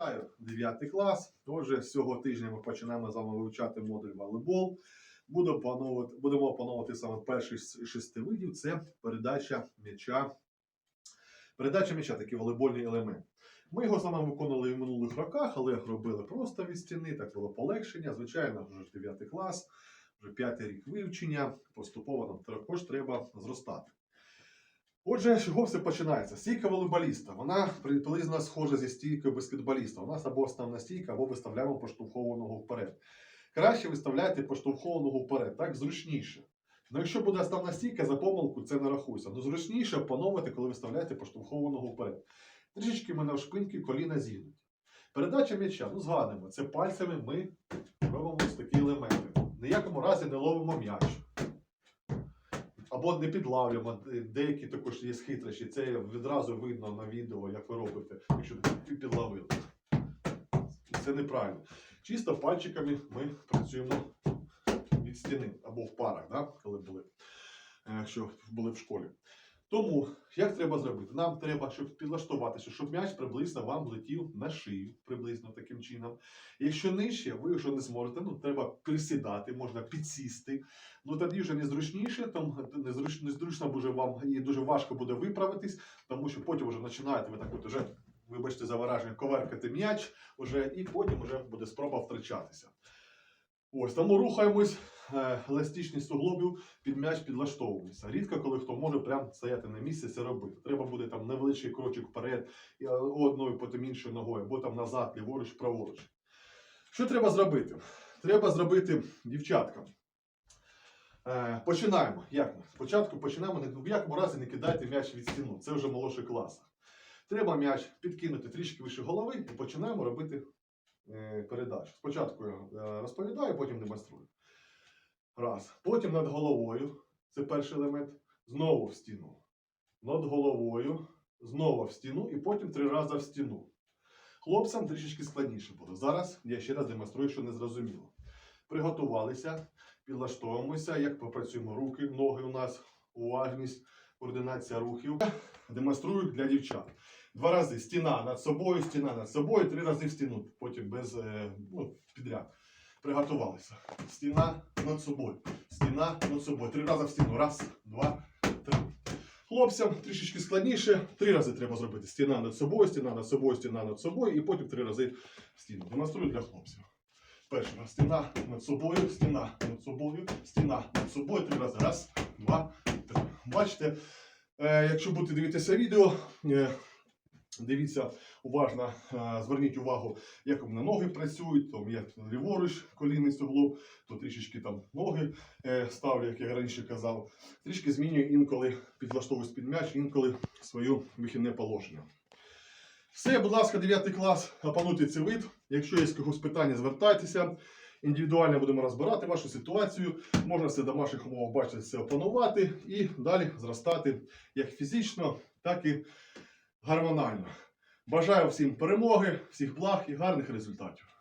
Вітаю, 9 клас. Отже, з цього тижня ми починаємо з вами вивчати модуль волейбол. Буду опановувати, будемо опановувати саме перший з шести видів це передача м'яча. Передача м'яча такий волейбольний елемент. Ми його з вами виконували в минулих роках, але робили просто від стіни, так було полегшення. Звичайно, вже ж 9 клас, вже п'ятий рік вивчення. Поступово нам також треба зростати. Отже, з чого все починається? Стійка волейболіста. Вона приблизно схожа зі стійкою баскетболіста. У нас або основна стійка, або виставляємо поштовхованого вперед. Краще виставляйте поштовхованого вперед, так зручніше. Ну, якщо буде основна стійка, за помилку це не рахується. Ну, зручніше опановувати, коли виставляєте поштовхованого вперед. Трішечки мене в шпиньки коліна зійдуть. Передача м'яча, ну згадуємо, це пальцями ми робимо ось такі елементи. В ніякому разі не ловимо м'яч. Або не підлавлюємо. Деякі також є хитрощі. Це відразу видно на відео, як ви робите, якщо ви підловили. Це неправильно. Чисто пальчиками ми працюємо від стіни або в парах, да? коли були, е, якщо були в школі. Тому як треба зробити? Нам треба, щоб підлаштуватися, щоб м'яч приблизно вам летів на шию, приблизно таким чином. Якщо нижче, ви вже не зможете, ну треба присідати, можна підсісти. Ну тоді вже незручніше, там незруч, незручно буде вам і дуже важко буде виправитись, тому що потім вже починаєте ви так от уже, вибачте за вираження, коверкати м'яч, уже, і потім вже буде спроба втрачатися. Ось тому рухаємось, еластичність суглобів під м'яч підлаштовуємося. Рідко, коли хто може прям стояти на місці, це робити. Треба буде там невеличкий крочок вперед, е, одною, потім іншою ногою, або там назад, ліворуч, праворуч. Що треба зробити? Треба зробити дівчаткам. Е, починаємо. Як ми? Спочатку починаємо, в якому разі не кидайте м'яч від стіну. Це вже в молодших класах. Треба м'яч підкинути трішки вище голови і починаємо робити е, передачу. Спочатку я е, розповідаю, потім демонструю. Раз. Потім над головою. Це перший елемент. Знову в стіну. Над головою. Знову в стіну і потім три рази в стіну. Хлопцям трішечки складніше буде. Зараз я ще раз демонструю, що не зрозуміло. Приготувалися, підлаштовуємося, як попрацюємо руки, ноги у нас, уважність, координація рухів. Демонструю для дівчат. Два рази стіна над собою, стіна над собою, три рази в стіну, потім без е, ну, підряд. Приготувалися. Стіна над собою. Стіна над собою. Три рази в стіну. Раз, два, три. Хлопцям трішечки складніше. Три рази треба зробити. Стіна над собою, стіна над собою, стіна над собою, і потім три рази в стіну. Демонструю для хлопців. Перший раз стіна над собою, стіна над собою, стіна над собою. Три рази. Раз, два, три. Бачите, е, якщо будете дивитися відео, е, дивіться уважно, е, зверніть увагу, як у мене ноги працюють, то я ліворуч колінний суглоб, то трішечки там ноги е, ставлю, як я раніше казав. Трішки змінюю інколи підлаштовуюсь під м'яч, інколи своє вихідне положення. Все, будь ласка, 9 клас, опануйте цей вид. Якщо є когось питання, звертайтеся. Індивідуально будемо розбирати вашу ситуацію. Можна це в домашніх умовах бачити, це опанувати і далі зростати як фізично, так і гормонально. Бажаю всім перемоги, всіх благ і гарних результатів.